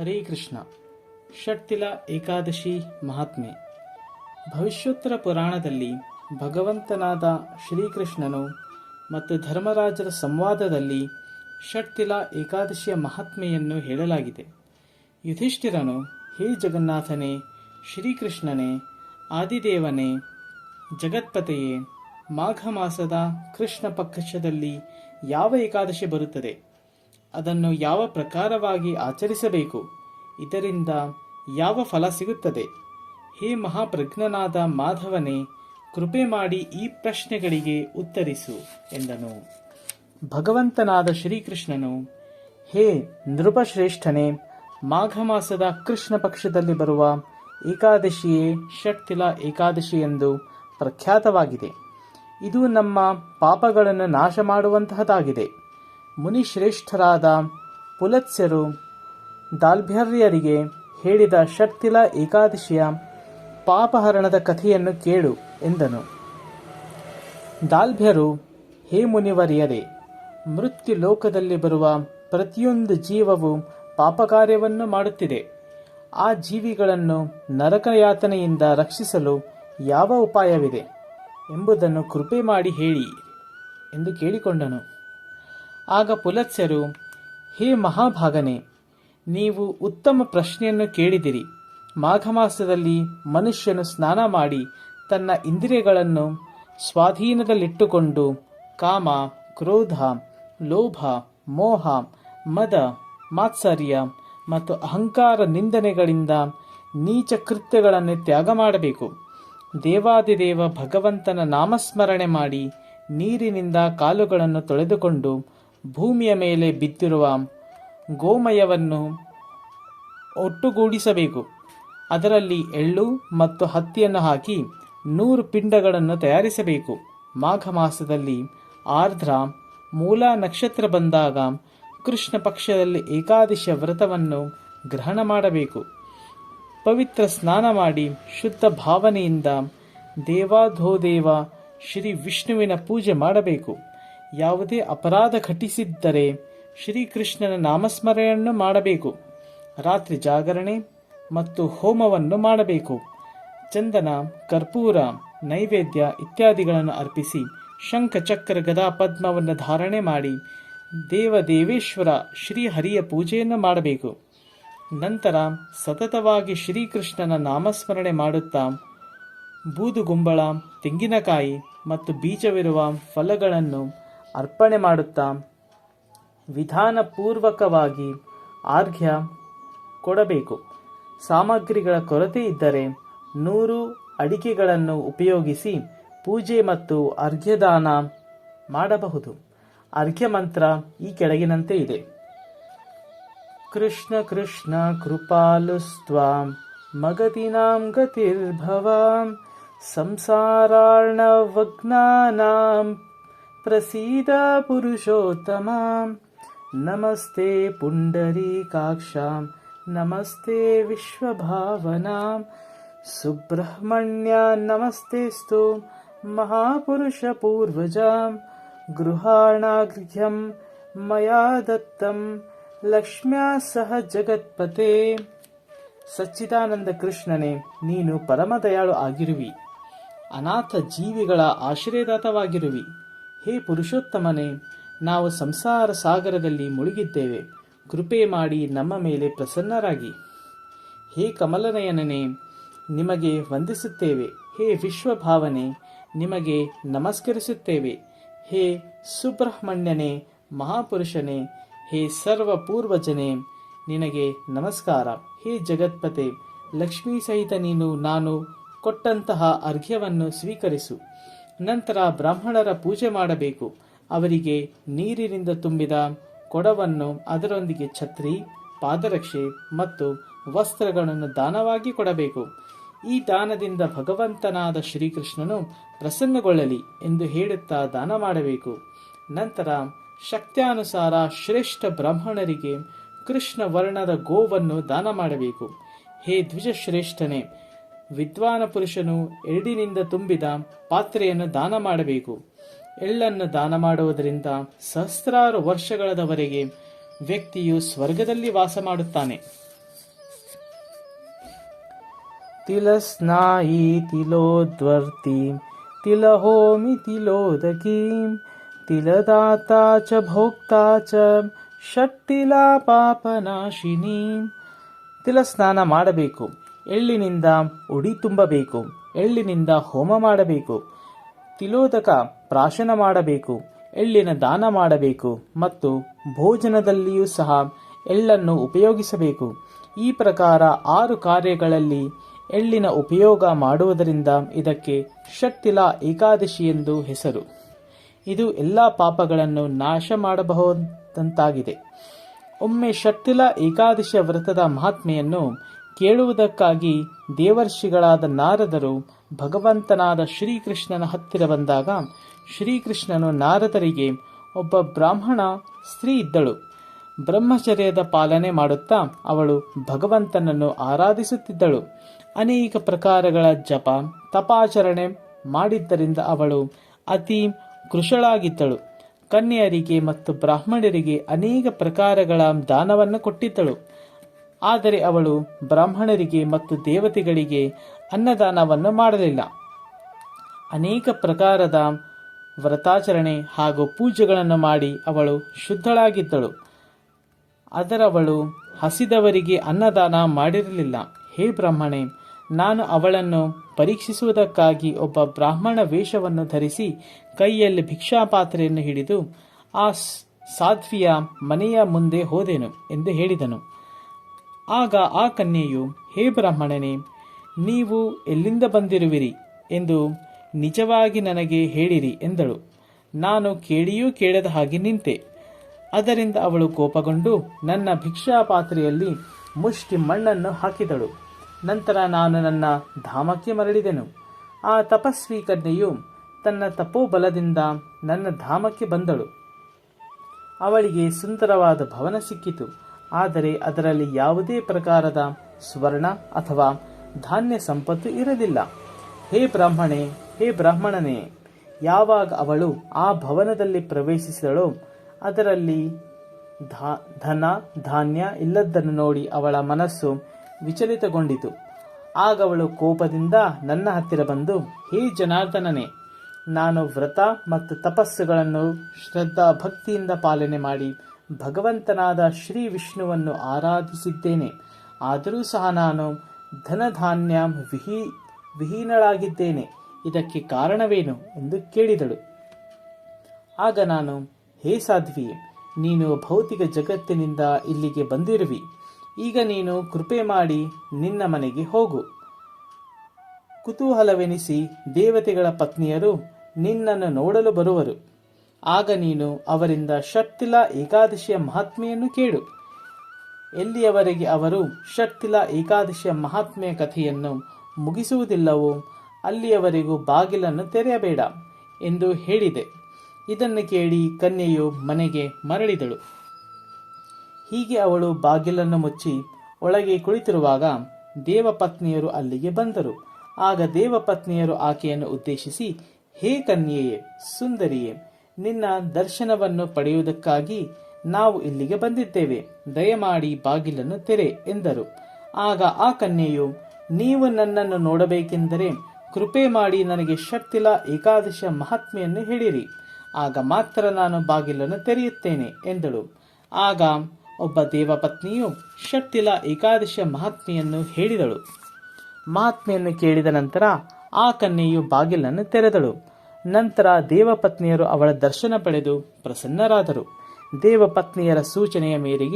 ಹರೇ ಕೃಷ್ಣ. ಷಟ್ತಿಲ ಏಕಾದಶಿ ಮಹಾತ್ಮೆ. ಭವಿಷ್ಯೋತ್ತರ ಪುರಾಣದಲ್ಲಿ ಭಗವಂತನಾದ ಶ್ರೀಕೃಷ್ಣನು ಮತ್ತು ಧರ್ಮರಾಜರ ಸಂವಾದದಲ್ಲಿ ಷಟ್ತಿಲ ಏಕಾದಶಿಯ ಮಹಾತ್ಮೆಯನ್ನು ಹೇಳಲಾಗಿದೆ. ಯುಧಿಷ್ಠಿರನು, ಹೇ ಜಗನ್ನಾಥನೇ, ಶ್ರೀಕೃಷ್ಣನೇ, ಆದಿದೇವನೇ, ಜಗತ್ಪತೆಯೇ, ಮಾಘ ಮಾಸದ ಕೃಷ್ಣ ಪಕ್ಷದಲ್ಲಿ ಯಾವ ಏಕಾದಶಿ ಬರುತ್ತದೆ? ಅದನ್ನು ಯಾವ ಪ್ರಕಾರವಾಗಿ ಆಚರಿಸಬೇಕು? ಇದರಿಂದ ಯಾವ ಫಲ ಸಿಗುತ್ತದೆ? ಹೇ ಮಹಾಪ್ರಜ್ಞನಾದ ಮಾಧವನೇ, ಕೃಪೆ ಮಾಡಿ ಈ ಪ್ರಶ್ನೆಗಳಿಗೆ ಉತ್ತರಿಸು ಎಂದನು. ಭಗವಂತನಾದ ಶ್ರೀಕೃಷ್ಣನು, ಹೇ ನೃಪಶ್ರೇಷ್ಠನೇ ಮಾಘ ಮಾಸದ ಕೃಷ್ಣ ಪಕ್ಷದಲ್ಲಿ ಬರುವ ಏಕಾದಶಿಯೇ ಷಟ್ತಿಲ ಏಕಾದಶಿ ಎಂದು ಪ್ರಖ್ಯಾತವಾಗಿದೆ. ಇದು ನಮ್ಮ ಪಾಪಗಳನ್ನು ನಾಶ ಮಾಡುವಂತಹದ್ದಾಗಿದೆ ಮುನಿಶ್ರೇಷ್ಠರಾದ ಪುಲತ್ಸ್ಯರು ದಾಲ್ಭ್ಯರ್ಯರಿಗೆ ಹೇಳಿದ ಶಕ್ತಿಲ ಏಕಾದಶಿಯ ಪಾಪಹರಣದ ಕಥೆಯನ್ನು ಕೇಳು ಎಂದನು. ದಾಲ್ಭ್ಯರು, ಹೇ ಮುನಿವರಿಯರೇ ಮೃತ್ಯು ಲೋಕದಲ್ಲಿ ಬರುವ ಪ್ರತಿಯೊಂದು ಜೀವವು ಪಾಪಕಾರ್ಯವನ್ನು ಮಾಡುತ್ತಿದೆ. ಆ ಜೀವಿಗಳನ್ನು ನರಕಯಾತನೆಯಿಂದ ರಕ್ಷಿಸಲು ಯಾವ ಉಪಾಯವಿದೆ ಎಂಬುದನ್ನು ಕೃಪೆ ಮಾಡಿ ಹೇಳಿ ಎಂದು ಕೇಳಿಕೊಂಡನು. ಆಗ ಪುಲತ್ಸ್ಯರು ಹೇ ಮಹಾಭಾಗನೆ, ನೀವು ಉತ್ತಮ ಪ್ರಶ್ನೆಯನ್ನು ಕೇಳಿದಿರಿ. ಮಾಘ ಮಾಸದಲ್ಲಿ ಮನುಷ್ಯನು ಸ್ನಾನ ಮಾಡಿ ತನ್ನ ಇಂದ್ರಿಯಗಳನ್ನು ಸ್ವಾಧೀನದಲ್ಲಿಟ್ಟುಕೊಂಡು ಕಾಮ, ಕ್ರೋಧ, ಲೋಭ, ಮೋಹ, ಮದ, ಮಾತ್ಸರ್ಯ ಮತ್ತು ಅಹಂಕಾರ ನಿಂದನೆಗಳಿಂದ ನೀಚ ಕೃತ್ಯಗಳನ್ನು ತ್ಯಾಗ ಮಾಡಬೇಕು. ದೇವಾದಿದೇವ ಭಗವಂತನ ನಾಮಸ್ಮರಣೆ ಮಾಡಿ ನೀರಿನಿಂದ ಕಾಲುಗಳನ್ನು ತೊಳೆದುಕೊಂಡು ಭೂಮಿಯ ಮೇಲೆ ಬಿದ್ದಿರುವ ಗೋಮಯವನ್ನು ಒಟ್ಟುಗೂಡಿಸಬೇಕು. ಅದರಲ್ಲಿ ಎಳ್ಳು ಮತ್ತು ಹತ್ತಿಯನ್ನು ಹಾಕಿ ನೂರು ಪಿಂಡಗಳನ್ನು ತಯಾರಿಸಬೇಕು. ಮಾಘ ಮಾಸದಲ್ಲಿ ಆರ್ದ್ರ ಮೂಲ ನಕ್ಷತ್ರ ಬಂದಾಗ ಕೃಷ್ಣ ಪಕ್ಷದಲ್ಲಿ ಏಕಾದಶಿಯ ವ್ರತವನ್ನು ಗ್ರಹಣ ಮಾಡಬೇಕು. ಪವಿತ್ರ ಸ್ನಾನ ಮಾಡಿ ಶುದ್ಧ ಭಾವನೆಯಿಂದ ದೇವಾಧೋದೇವ ಶ್ರೀ ವಿಷ್ಣುವಿನ ಪೂಜೆ ಮಾಡಬೇಕು. ಯಾವುದೇ ಅಪರಾಧ ಘಟಿಸಿದ್ದರೆ ಶ್ರೀಕೃಷ್ಣನ ನಾಮಸ್ಮರಣೆಯನ್ನು ಮಾಡಬೇಕು, ರಾತ್ರಿ ಜಾಗರಣೆ ಮತ್ತು ಹೋಮವನ್ನು ಮಾಡಬೇಕು, ಚಂದನ, ಕರ್ಪೂರ, ನೈವೇದ್ಯ ಇತ್ಯಾದಿಗಳನ್ನು ಅರ್ಪಿಸಿ ಶಂಖಚಕ್ರ ಗದಾ ಪದ್ಮವನ್ನು ಧಾರಣೆ ಮಾಡಿ ದೇವದೇವೇಶ್ವರ ಶ್ರೀಹರಿಯ ಪೂಜೆಯನ್ನು ಮಾಡಬೇಕು. ನಂತರ ಸತತವಾಗಿ ಶ್ರೀಕೃಷ್ಣನ ನಾಮಸ್ಮರಣೆ ಮಾಡುತ್ತಾ ಬೂದುಗುಂಬಳ, ತೆಂಗಿನಕಾಯಿ ಮತ್ತು ಬೀಜವಿರುವ ಫಲಗಳನ್ನು ಅರ್ಪಣೆ ಮಾಡುತ್ತಾ ವಿಧಾನಪೂರ್ವಕವಾಗಿ ಆರ್ಘ್ಯ ಕೊಡಬೇಕು. ಸಾಮಗ್ರಿಗಳ ಕೊರತೆ ಇದ್ದರೆ ನೂರು ಅಡಿಕೆಗಳನ್ನು ಉಪಯೋಗಿಸಿ ಪೂಜೆ ಮತ್ತು ಅರ್ಘ್ಯದಾನ ಮಾಡಬಹುದು. ಅರ್ಘ್ಯ ಮಂತ್ರ ಈ ಕೆಳಗಿನಂತೆ ಇದೆ. ಕೃಷ್ಣ ಕೃಷ್ಣ ಕೃಪಾಲುಸ್ತ್ವಾಂ ಮಗತಿನಾಂ ಗತಿರ್ಭವಾಂ ಸಂಸಾರಾರ್ಣವಗ್ನಾನಾಂ ಪ್ರಸೀದ ಪುರುಷೋತ್ತಮಾಂ ನಮಸ್ತೆ ಪುಂಡರೀಕಾಕ್ಷಾಂ ನಮಸ್ತೆ ವಿಶ್ವಭಾವನಾ ಸುಬ್ರಹ್ಮಣ್ಯ नमस्तेस्तु ಮಹಾಪುರುಷ ಪೂರ್ವಜಾಂ ಗೃಹಾಣಾಗೃಹ್ಯಂ ಮಯಾ ದತ್ತಂ ಲಕ್ಷ್ಮ್ಯಾ ಸಹ ಜಗತ್ಪತೆ ಸಚ್ಚಿದಾನಂದ ಕೃಷ್ಣನೇ ನೀನು ಪರಮದಯಾಳು ಆಗಿರುವಿ। ಅನಾಥ ಜೀವಿಗಳ ಆಶ್ರಯದಾತವಾಗಿರುವಿ ಹೇ ಪುರುಷೋತ್ತಮನೇ, ನಾವು ಸಂಸಾರ ಸಾಗರದಲ್ಲಿ ಮುಳುಗಿದ್ದೇವೆ. ಕೃಪೆ ಮಾಡಿ ನಮ್ಮ ಮೇಲೆ ಪ್ರಸನ್ನರಾಗಿ. ಹೇ ಕಮಲನಯನನೇ, ನಿಮಗೆ ವಂದಿಸುತ್ತೇವೆ. ಹೇ ವಿಶ್ವಭಾವನೆ, ನಿಮಗೆ ನಮಸ್ಕರಿಸುತ್ತೇವೆ. ಹೇ ಸುಬ್ರಹ್ಮಣ್ಯನೇ, ಮಹಾಪುರುಷನೇ, ಹೇ ಸರ್ವ ಪೂರ್ವಜನೇ ನಿನಗೆ ನಮಸ್ಕಾರ. ಹೇ ಜಗತ್ಪತೆ, ಲಕ್ಷ್ಮೀ ಸಹಿತ ನೀನು, ನಾನು ಕೊಟ್ಟಂತಹ ಅರ್ಘ್ಯವನ್ನು ಸ್ವೀಕರಿಸು. ನಂತರ ಬ್ರಾಹ್ಮಣರ ಪೂಜೆ ಮಾಡಬೇಕು. ಅವರಿಗೆ ನೀರಿನಿಂದ ತುಂಬಿದ ಕೊಡವನ್ನು ಅದರೊಂದಿಗೆ ಛತ್ರಿ, ಪಾದರಕ್ಷೆ ಮತ್ತು ವಸ್ತ್ರಗಳನ್ನು ದಾನವಾಗಿ ಕೊಡಬೇಕು. ಈ ದಾನದಿಂದ ಭಗವಂತನಾದ ಶ್ರೀಕೃಷ್ಣನು ಪ್ರಸನ್ನಗೊಳ್ಳಲಿ ಎಂದು ಹೇಳುತ್ತಾ ದಾನ ಮಾಡಬೇಕು. ನಂತರ ಶಕ್ತ್ಯಾನುಸಾರ ಶ್ರೇಷ್ಠ ಬ್ರಾಹ್ಮಣರಿಗೆ ಕೃಷ್ಣ ವರ್ಣದ ಗೋವನ್ನು ದಾನ ಮಾಡಬೇಕು. ಹೇ ದ್ವಿಜಶ್ರೇಷ್ಠನೇ ವಿದ್ವಾನ ಪುರುಷನು ಎರಡಿನಿಂದ ತುಂಬಿದ ಪಾತ್ರೆಯನ್ನು ದಾನ ಮಾಡಬೇಕು. ಎಳ್ಳನ್ನು ದಾನ ಮಾಡುವುದರಿಂದ ಸಹಸ್ರಾರು ವರ್ಷಗಳವರೆಗೆ ವ್ಯಕ್ತಿಯು ಸ್ವರ್ಗದಲ್ಲಿ ವಾಸ ಮಾಡುತ್ತಾನೆ. ತಿಲಸ್ನಾಯಿ ತಿಲೋದ್ವರ್ತಿ, ತಿಲಹೋಮಿ ತಿಲೋದಕಿ, ತಿಲದಾತ ಚ ಭೋಕ್ತಾ ಚ ಷಟ್ಟಿಲ ಪಾಪನಾಶಿನಿ. ತಿಲಸ್ನಾನ ಮಾಡಬೇಕು. ಎಳ್ಳಿನಿಂದ ಉಡಿ ತುಂಬಬೇಕು, ಎಳ್ಳಿನಿಂದ ಹೋಮ ಮಾಡಬೇಕು, ತಿಲೋದಕ ಪ್ರಾಶನ ಮಾಡಬೇಕು, ಎಳ್ಳಿನ ದಾನ ಮಾಡಬೇಕು ಮತ್ತು ಭೋಜನದಲ್ಲಿಯೂ ಸಹ ಎಳ್ಳನ್ನು ಉಪಯೋಗಿಸಬೇಕು. ಈ ಪ್ರಕಾರ ಆರು ಕಾರ್ಯಗಳಲ್ಲಿ ಎಳ್ಳಿನ ಉಪಯೋಗ ಮಾಡುವುದರಿಂದ ಇದಕ್ಕೆ ಶಕ್ತಿಲ ಏಕಾದಶಿ ಎಂದು ಹೆಸರು. ಇದು ಎಲ್ಲ ಪಾಪಗಳನ್ನು ನಾಶ ಮಾಡಬಹುದಂತಾಗಿದೆ. ಒಮ್ಮೆ ಶಕ್ತಿಲ ಏಕಾದಶಿಯ ವ್ರತದ ಮಹಾತ್ಮೆಯನ್ನು ಕೇಳುವುದಕ್ಕಾಗಿ ದೇವರ್ಷಿಗಳಾದ ನಾರದರು ಭಗವಂತನಾದ ಶ್ರೀಕೃಷ್ಣನ ಹತ್ತಿರ ಬಂದಾಗ ಶ್ರೀಕೃಷ್ಣನು ನಾರದರಿಗೆ, ಒಬ್ಬ ಬ್ರಾಹ್ಮಣ ಸ್ತ್ರೀ ಇದ್ದಳು. ಬ್ರಹ್ಮಚರ್ಯದ ಪಾಲನೆ ಮಾಡುತ್ತಾ ಅವಳು ಭಗವಂತನನ್ನು ಆರಾಧಿಸುತ್ತಿದ್ದಳು. ಅನೇಕ ಪ್ರಕಾರಗಳ ಜಪ, ತಪಾಚರಣೆ ಮಾಡಿದ್ದರಿಂದ ಅವಳು ಅತಿ ಕೃಶಳಾಗಿದ್ದಳು. ಕನ್ಯೆಯರಿಗೆ ಮತ್ತು ಬ್ರಾಹ್ಮಣರಿಗೆ ಅನೇಕ ಪ್ರಕಾರಗಳ ದಾನವನ್ನು ಕೊಟ್ಟಿದ್ದಳು. ಆದರೆ ಅವಳು ಬ್ರಾಹ್ಮಣರಿಗೆ ಮತ್ತು ದೇವತೆಗಳಿಗೆ ಅನ್ನದಾನವನ್ನು ಮಾಡಲಿಲ್ಲ. ಅನೇಕ ಪ್ರಕಾರದ ವ್ರತಾಚರಣೆ ಹಾಗೂ ಪೂಜೆಗಳನ್ನು ಮಾಡಿ ಅವಳು ಶುದ್ಧಳಾಗಿದ್ದಳು. ಅದರವಳು ಹಸಿದವರಿಗೆ ಅನ್ನದಾನ ಮಾಡಿರಲಿಲ್ಲ. ಹೇ ಬ್ರಾಹ್ಮಣೆ, ನಾನು ಅವಳನ್ನು ಪರೀಕ್ಷಿಸುವುದಕ್ಕಾಗಿ ಒಬ್ಬ ಬ್ರಾಹ್ಮಣ ವೇಷವನ್ನು ಧರಿಸಿ ಕೈಯಲ್ಲಿ ಭಿಕ್ಷಾಪಾತ್ರೆಯನ್ನು ಹಿಡಿದು ಆ ಸಾಧ್ವಿಯ ಮನೆಯ ಮುಂದೆ ಹೋದೆನು ಎಂದು ಹೇಳಿದನು. ಆಗ ಆ ಕನ್ಯೆಯು, ಹೇ ಬ್ರಾಹ್ಮಣನೇ, ನೀವು ಎಲ್ಲಿಂದ ಬಂದಿರುವಿರಿ? ಎಂದು ನಿಜವಾಗಿ ನನಗೆ ಹೇಳಿರಿ ಎಂದಳು. ನಾನು ಕೇಳಿಯೂ ಕೇಳದ ಹಾಗೆ ನಿಂತೆ. ಅದರಿಂದ ಅವಳು ಕೋಪಗೊಂಡು ನನ್ನ ಭಿಕ್ಷಾ ಪಾತ್ರೆಯಲ್ಲಿ ಮುಷ್ಟಿ ಮಣ್ಣನ್ನು ಹಾಕಿದಳು. ನಂತರ ನಾನು ನನ್ನ ಧಾಮಕ್ಕೆ ಮರಳಿದೆನು. ಆ ತಪಸ್ವಿ ಕನ್ಯೆಯು ತನ್ನ ತಪೋಬಲದಿಂದ ನನ್ನ ಧಾಮಕ್ಕೆ ಬಂದಳು. ಅವಳಿಗೆ ಸುಂದರವಾದ ಭವನ ಸಿಕ್ಕಿತು. ಆದರೆ ಅದರಲ್ಲಿ ಯಾವುದೇ ಪ್ರಕಾರದ ಸ್ವರ್ಣ ಅಥವಾ ಧಾನ್ಯ ಸಂಪತ್ತು ಇರಲಿಲ್ಲ. ಹೇ ಬ್ರಾಹ್ಮಣೆ, ಹೇ ಬ್ರಾಹ್ಮಣನೇ, ಯಾವಾಗ ಅವಳು ಆ ಭವನದಲ್ಲಿ ಪ್ರವೇಶಿಸಿದಳೋ, ಅದರಲ್ಲಿ ಧನ, ಧಾನ್ಯ ಇಲ್ಲದನ್ನು ನೋಡಿ ಅವಳ ಮನಸ್ಸು ವಿಚಲಿತಗೊಂಡಿತು. ಆಗ ಅವಳು ಕೋಪದಿಂದ ನನ್ನ ಹತ್ತಿರ ಬಂದು, ಹೇ ಜನಾರ್ದನನೇ, ನಾನು ವ್ರತ ಮತ್ತು ತಪಸ್ಸುಗಳನ್ನು ಶ್ರದ್ಧಾ ಭಕ್ತಿಯಿಂದ ಪಾಲನೆ ಮಾಡಿ ಭಗವಂತನಾದ ಶ್ರೀ ವಿಷ್ಣುವನ್ನು ಆರಾಧಿಸಿದ್ದೇನೆ. ಆದರೂ ಸಹ ನಾನು ಧನಧಾನ್ಯ ವಿಹಿ, ವಿಹೀನಳಾಗಿದ್ದೇನೆ. ಇದಕ್ಕೆ ಕಾರಣವೇನು ಎಂದು ಕೇಳಿದಳು. ಆಗ ನಾನು, ಹೇ ಸಾಧ್ವಿ, ನೀನು ಭೌತಿಕ ಜಗತ್ತಿನಿಂದ ಇಲ್ಲಿಗೆ ಬಂದಿರುವಿ. ಈಗ ನೀನು ಕೃಪೆ ಮಾಡಿ ನಿನ್ನ ಮನೆಗೆ ಹೋಗು. ಕುತೂಹಲವೆನಿಸಿ ದೇವತೆಗಳ ಪತ್ನಿಯರು ನಿನ್ನನ್ನು ನೋಡಲು ಬರುವರು. ಆಗ ನೀನು ಅವರಿಂದ ಶಕ್ತಿಲ ಏಕಾದಶಿಯ ಮಹಾತ್ಮೆಯನ್ನು ಕೇಳು. ಎಲ್ಲಿಯವರೆಗೆ ಅವರು ಶಕ್ತಿಲ ಏಕಾದಶಿಯ ಮಹಾತ್ಮೆಯ ಕಥೆಯನ್ನು ಮುಗಿಸುವುದಿಲ್ಲವೋ ಅಲ್ಲಿಯವರೆಗೂ ಬಾಗಿಲನ್ನು ತೆರೆಯಬೇಡ ಎಂದು ಹೇಳಿದೆ. ಇದನ್ನು ಕೇಳಿ ಕನ್ಯೆಯು ಮನೆಗೆ ಮರಳಿದಳು. ಹೀಗೆ ಅವಳು ಬಾಗಿಲನ್ನು ಮುಚ್ಚಿ ಒಳಗೆ ಕುಳಿತಿರುವಾಗ ದೇವಪತ್ನಿಯರು ಅಲ್ಲಿಗೆ ಬಂದರು. ಆಗ ದೇವಪತ್ನಿಯರು ಆಕೆಯನ್ನು ಉದ್ದೇಶಿಸಿ, ಹೇ ಕನ್ಯೆಯೇ, ಸುಂದರಿಯೇ ನಿನ್ನ ದರ್ಶನವನ್ನು ಪಡೆಯುವುದಕ್ಕಾಗಿ ನಾವು ಇಲ್ಲಿಗೆ ಬಂದಿದ್ದೇವೆ. ದಯಮಾಡಿ ಬಾಗಿಲನ್ನು ತೆರೆ ಎಂದರು. ಆಗ ಆ ಕನ್ಯೆಯು, ನೀವು ನನ್ನನ್ನು ನೋಡಬೇಕೆಂದರೆ ಕೃಪೆ ಮಾಡಿ ನನಗೆ ಶಕ್ತಿಲ ಏಕಾದಶ ಮಹಾತ್ಮೆಯನ್ನು ಹೇಳಿರಿ. ಆಗ ಮಾತ್ರ ನಾನು ಬಾಗಿಲನ್ನು ತೆರೆಯುತ್ತೇನೆ ಎಂದಳು. ಆಗ ಒಬ್ಬ ದೇವಪತ್ನಿಯು ಶಕ್ತಿಲ ಏಕಾದಶ ಮಹಾತ್ಮೆಯನ್ನು ಹೇಳಿದಳು. ಮಹಾತ್ಮೆಯನ್ನು ಕೇಳಿದ ನಂತರ ಆ ಕನ್ಯೆಯು ಬಾಗಿಲನ್ನು ತೆರೆದಳು. ನಂತರ ದೇವಪತ್ನಿಯರು ಅವಳ ದರ್ಶನ ಪಡೆದು ಪ್ರಸನ್ನರಾದರು. ದೇವಪತ್ನಿಯರ ಸೂಚನೆಯ ಮೇರೆಗೆ